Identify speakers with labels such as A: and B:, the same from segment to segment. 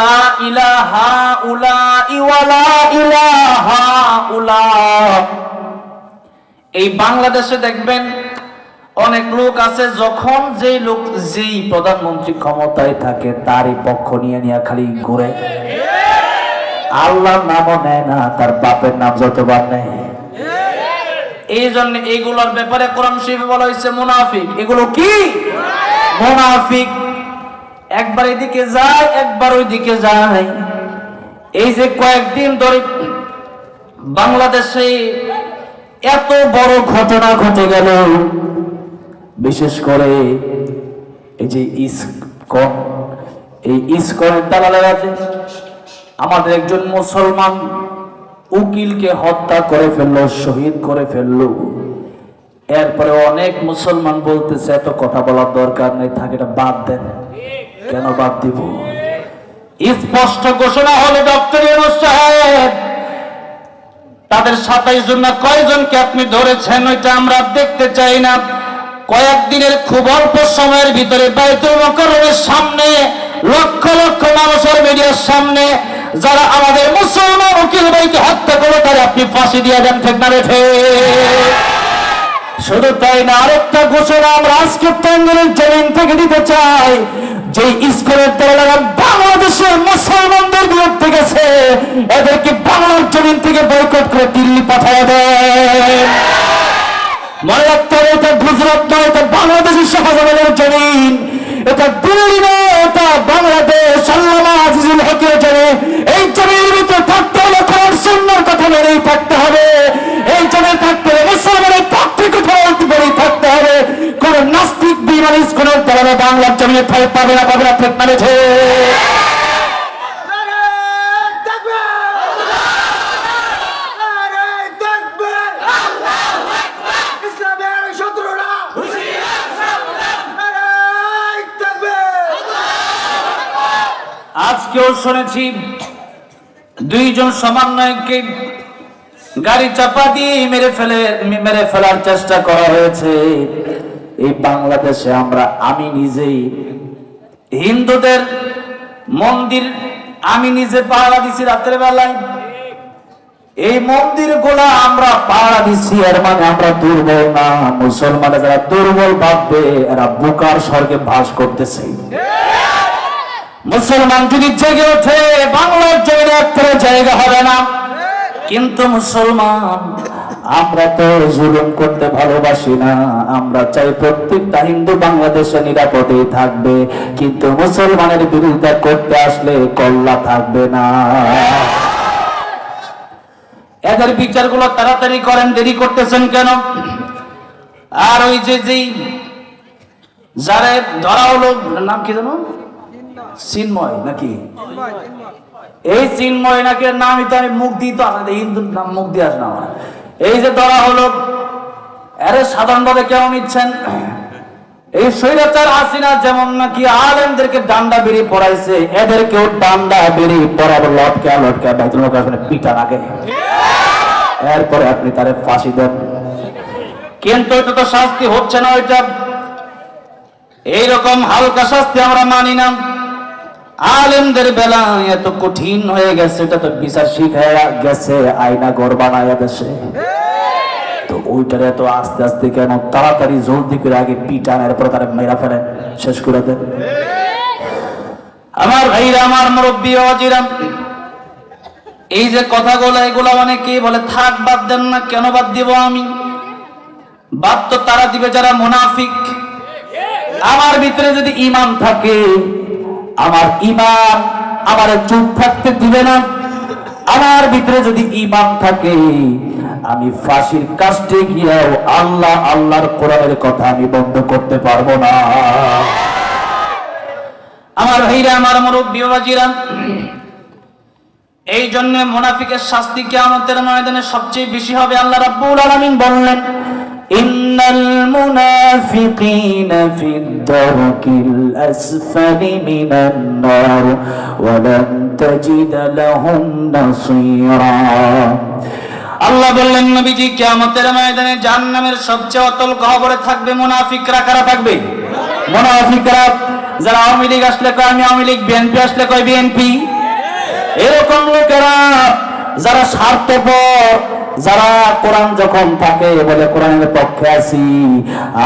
A: লা ইলাহা উলাই ওয়ালা ইলাহা উলা এই বাংলাদেশে দেখবেন অনেক লোক আছে, যখন যেই লোক, যেই প্রধানমন্ত্রী ক্ষমতায় থাকে, তারই পক্ষ নিয়ে নিয়ে খালি ঘুরে। আল্লাহর নামও নেয় না, তার বাপের নাম যতবার নেয়। এই জন্য এইগুলোর ব্যাপারে কোরআন শরীফে বলা হয়েছে, মুনাফিক। এগুলো কি? মুনাফিক। একবার এদিকে যায়, একবার ওইদিকে যায়। এই যে কয়েকদিন ধরে বাংলাদেশে এত বড় ঘটনা ঘটে গেল। বিশেষ করে এই যে ইসকন, এই ইসকনের দালালের আছে আমাদের একজন মুসলমান উকিলকে হত্যা করে ফেলল, শহীদ করে ফেলল। এরপরে অনেক মুসলমান বলতেছে, এত কথা বলার দরকার নেই, থাকে এটা বাদ দেন। কেন বাদ দিব? স্পষ্ট ঘোষণা হলো ডক্টর সাহেব। তাদের সাতাইশ জন না কয়জনকে আপনি ধরেছেন, ওইটা আমরা দেখতে চাই না। কয়েকদিনের খুব অল্প সময়ের ভিতরে বাইতুল সামনে, লক্ষ লক্ষ মানুষের মিডিয়ার সামনে, যারা আমাদের মুসলমান উকিল ভাইকে হত্যা করে তারা আপনি ফাঁসি দিয়ে দেন, ঠিক না রেখে শুধু তাই না, আরেকটা ঘোষণা আমরা আজকে টাঙ্গেলের জমিন থেকে দিতে চাই। যে স্কুলের দলেরা বাংলাদেশের মুসলমানদের বিরুদ্ধে গেছে, এদেরকে বাংলার জমিন থেকে বয়কট করে দিল্লি পাঠায় দেন। মনে রাখতে হবে এটা গুজরাট নয়, এটা বাংলাদেশের শাহজালালের জমিন। এটা দিল্লি নয়, এটা বাংলাদেশ। আল্লামা আজিজুল হকের জমি এই জমির ভিতরে থাকতে হলে কোরআন সুন্নাহর কথা মেনেই থাকতে হবে। জমিয়ে ঠাই পাবে না পাবে না!
B: নারায়ণ তাকবীর!
A: আজকেও শুনেছি দুইজন সমন্বয়ককে গাড়ি চাপা দিয়ে মেরে ফেলে, মেরে ফেলার চেষ্টা করা হয়েছে এই বাংলাদেশে আমরা, আমি নিজেই হিন্দুদের মন্দির, আমি নিজে পাহারা দিছি রাত্রে বেলায় এই মন্দিরগুলা আমরা পাহারা দিচ্ছি এর মানে আমরা দুর্বল না। মুসলমানে যারা দুর্বল ভাববে, এরা বুকার স্বর্গে বাস করতেছে। মুসলমান যদি জেগে ওঠে, বাংলার জমিনে একটা জায়গা হবে না। কিন্তু মুসলমান আমরা তো জুলুম করতে ভালোবাসি না। আমরা চাই প্রত্যেকটা হিন্দু বাংলাদেশে নিরাপদে থাকবে। কিন্তু মুসলমানের বিরুদ্ধে করতে আসলে কল্লা থাকবে না। এদের বিচারগুলো তাড়াতাড়ি করেন, দেরি করতেছেন কেন? আর ওই যে যেই যারা ধরা হলো নাম কি জানো? চিন্ময় নাকি? এই চিন্ময় নাকি নামই তো আমি মুখ দিই তো হিন্দুর নাম মুখ দিয়ে আসে না আমার। এই যে ধরা হলো, আরে সাধারণভাবে কেমন নিচ্ছেন। এই স্বৈরাচার হাসিনা যেমন নাকি আলেমদেরকে ডান্ডা বেরিয়ে পড়াইছে, এদেরকেও ডান্ডা বেরিয়ে পড়াবো, লটকা লটকা, বাইতুল মুকাররমে পিটা লাগে এরপরে আপনি তারে ফাঁসি দেন। কিন্তু এটা তো শাস্তি হচ্ছে না ওইটা। এইরকম হালকা শাস্তি আমরা মানি না। আলেমদের বেলা এত কঠিন হয়ে গেছে, এটা তো বিচার শিখায় গেছে, আয়না গড় বানায় দেশে। তো ওইটার এত আস্তে আস্তে কেন তাড়াতাড়ি জলদি করে আগে পিটান এরপর তারা মেরা ফেলেন। শেষ করে দেন। আমার ভাইরা, আমার মুরব্বী, অজিরাম, এই যে কথাগুলো, এগুলো অনেকেই বলে, থাক, বাদ দেন না, কেন বাদ দিব আমি? বাদ তো তারা দিবে যারা মুনাফিক। আমার ভিতরে যদি ইমান থাকে আমার ইমান আমার চুপ থাকতে দিবে না। আমার ভিতরে যদি ইমান থাকে, আমি ফাঁসির কাজটে গিয়েও আল্লাহ আল্লাহর কোরআনের কথা আমি বন্ধ করতে পারব না। আমার ভাইরা, আমার মুরব্বী বাজিরা এই জন্য মুনাফিকের শাস্তি কিয়ামতের ময়দানে সবচেয়ে বেশি হবে আল্লাহ রাব্বুল আলামিন বললেন। মুনাফিকিনা ফিদ দারকিল আসফালি মিনান নার ওয়া লান তাজিদ লাহুম নাসীরা। আল্লাহ বললেন, নবীজি, কিয়ামতের ময়দানে জাহান্নামের সবচেয়ে অতল গহ্বরে থাকবে মুনাফিকরা, কারা থাকবে? মুনাফিকরা, যারা আওয়ামী লীগ আসলে কয়, আমি আওয়ামী লীগ, বিএনপি আসলে কয়, বিএনপি। এরকম লোকেরা, যারা স্বার্থপর যারা কোরআন যখন থাকে বলে কোরআনের পক্ষে আছি।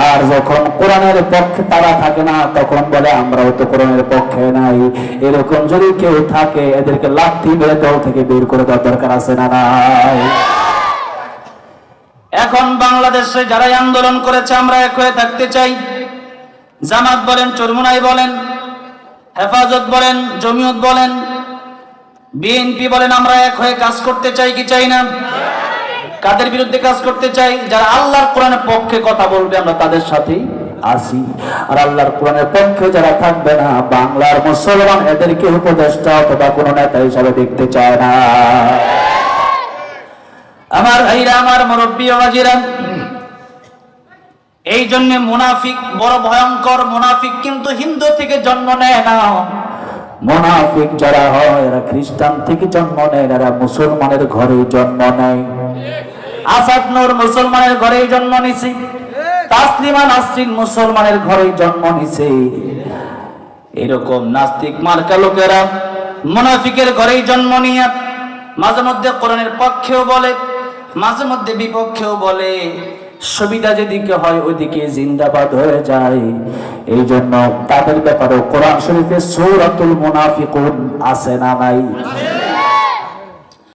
A: আর যখন কোরআনের পক্ষে তারা থাকে না, তখন বলে, আমরাও তো কোরআনের পক্ষে নাই। এরকম যদি কেউ থাকে, এদেরকে লাথি মেরে দল থেকে বের করে দেওয়ার দরকার আছে না নাই? এখন বাংলাদেশে যারাই আন্দোলন করেছে, আমরা এক হয়ে থাকতে চাই। জামাত বলেন, চরমুনাই বলেন, হেফাজত বলেন, জমিয়ত বলেন, বিএনপি বলেন, আমরা এক হয়ে কাজ করতে চাই কি চাই না? কাদের বিরুদ্ধে কাজ করতে চাই? যারা আল্লাহর কোরআনের পক্ষে কথা বলবে, আমরা তাদের সাথেই আসি আর আল্লাহর কোরআনের পক্ষে যারা থাকবে না, বাংলার মুসলমান এদেরকে উপদেষ্টা অথবা কোনো নেতা হিসাবে দেখতে চায় না। আমার ভাইরা, আমার মুরব্বী বাজিরা এই জন্য মুনাফিক বড় ভয়ঙ্কর মুনাফিক কিন্তু হিন্দু থেকে জন্ম নেয় না। মুনাফিক যারা হয়, এরা খ্রিস্টান থেকে জন্ম নেয় এরা মুসলমানের ঘরে জন্ম নেয়। আসাদ নূর মুসলমানের ঘরেই জন্ম নিছে। তাসলিমা নাসরিন মুসলমানের ঘরেই জন্ম নিছে। এরকম নাস্তিক মার্কা লোকেরা মুনাফিকের ঘরেই জন্ম নিয়ে মাঝে মধ্যে কোরআনের পক্ষেও বলে মাঝে মধ্যে বিপক্ষেও বলে। সুবিধা যেদিকে হয় ওইদিকে জিন্দাবাদ হয়ে যায়। এই জন্য তাদের ব্যাপারে কোরআন শরীফে সৌরাতুল মুনাফিকুন আছে না নাই?